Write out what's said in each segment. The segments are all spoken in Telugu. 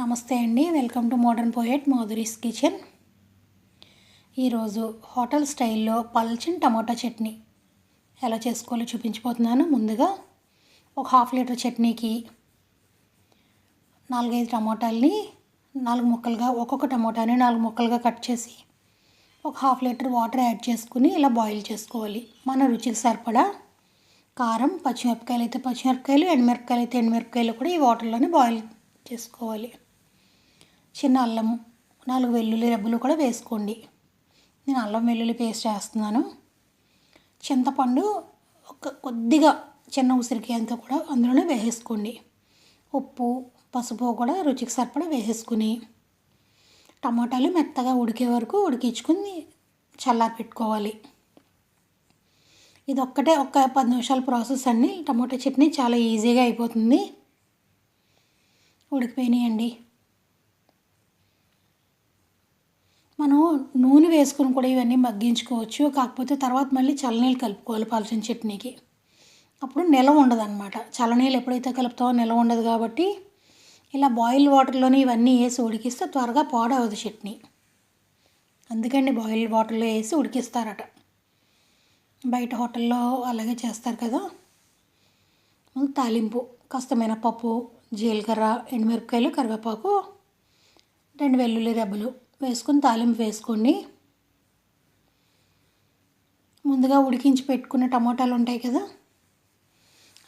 నమస్తే అండి. Welcome to modern poet Madhuri's kitchen. ఈరోజు హోటల్ స్టైల్లో పల్చని టమాటా చట్నీ ఎలా చేసుకోవాలో చూపించిపోతున్నాను ముందుగా ఒక హాఫ్ లీటర్ చట్నీకి నాలుగైదు టమాటాలని నాలుగు ముక్కలుగా ఒక్కొక్క టమాటాని నాలుగు ముక్కలుగా కట్ చేసి ఒక హాఫ్ లీటర్ వాటర్ యాడ్ చేసుకుని ఇలా బాయిల్ చేసుకోవాలి. మన రుచికి సరిపడా కారం పచ్చిమిరపకాయలు అయితే పచ్చిమిరపకాయలు ఎండుమిరపకాయలు అయితే ఎండుమిరపకాయలు కూడా ఈ వాటర్లోనే బాయిల్ చేసుకోవాలి. చిన్న అల్లం నాలుగు వెల్లుల్లి రెబ్బలు కూడా వేసుకోండి. నేను అల్లం వెల్లుల్లి పేస్ట్ చేస్తున్నాను. చింతపండు ఒక కొద్దిగా చిన్న ఉసిరికాయంతా కూడా అందులోనే వేసేసుకోండి. ఉప్పు పసుపు కూడా రుచికి సరిపడా వేసేసుకుని టమాటాలు మెత్తగా ఉడికే వరకు ఉడికించుకుని చల్లారి పెట్టుకోవాలి. ఇది ఒక్కటే ఒక్క పది నిమిషాల ప్రాసెస్ అండి. టమాటా చట్నీ చాలా ఈజీగా అయిపోతుంది. ఉడికిపోయినాయండి. మనం నూనె వేసుకుని కూడా ఇవన్నీ మగ్గించుకోవచ్చు. కాకపోతే తర్వాత మళ్ళీ చల్లనీళ్ళు కలుపుకోవాలి పలచని చట్నీకి. అప్పుడు నిలవ ఉండదు అనమాట చల్లనీళ్ళు ఎప్పుడైతే కలుపుతామో నిలవ ఉండదు కాబట్టి ఇలా బాయిల్ వాటర్లోనే ఇవన్నీ వేసి ఉడికిస్తే త్వరగా పాడవదు చట్నీ. అందుకండి బాయిల్ వాటర్లో వేసి ఉడికిస్తారట. బయట హోటల్లో అలాగే చేస్తారు కదా. తాలింపు కాస్త మినపప్పు జీలకర్ర ఎండుమిరపకాయలు కరివేపాకు రెండు వెల్లుల్లి రెబ్బలు వేసుకుని తాలింపు వేసుకోండి. ముందుగా ఉడికించి పెట్టుకున్న టమాటాలు ఉంటాయి కదా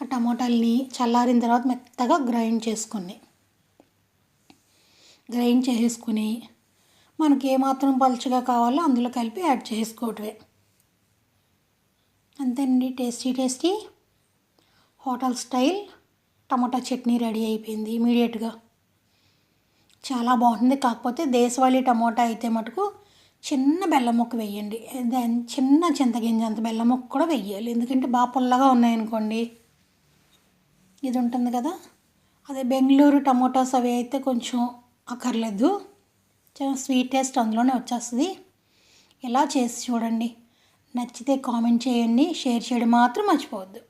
ఆ టమాటాలని చల్లారిన తర్వాత మెత్తగా గ్రైండ్ చేసుకుని గ్రైండ్ చేసేసుకుని మనకి ఏమాత్రం పలుచగా కావాలో అందులో కలిపి యాడ్ చేసుకోవటమే. అంతేనండి tasty tasty. Hotel style tomato chutney ready అయిపోయింది ఇమీడియట్గా. చాలా బాగుంటుంది. కాకపోతే దేశవాళీ టమోటా అయితే మటుకు చిన్న బెల్లం ముక్క వేయండి. దాని చిన్న చింతగింజ అంత బెల్లం ముక్క కూడా వేయాలి. ఎందుకంటే బాగా పుల్లగా ఉన్నాయనుకోండి. ఇది ఉంటుంది కదా? అదే బెంగళూరు టమోటాస్ అవి అయితే కొంచెం అక్కర్లేదు. చాలా స్వీట్ టేస్ట్ అందులోనే వచ్చేస్తుంది. ఇలా చేసి చూడండి. నచ్చితే కామెంట్ చేయండి. షేర్ చేయడం మాత్రం మర్చిపోవద్దు.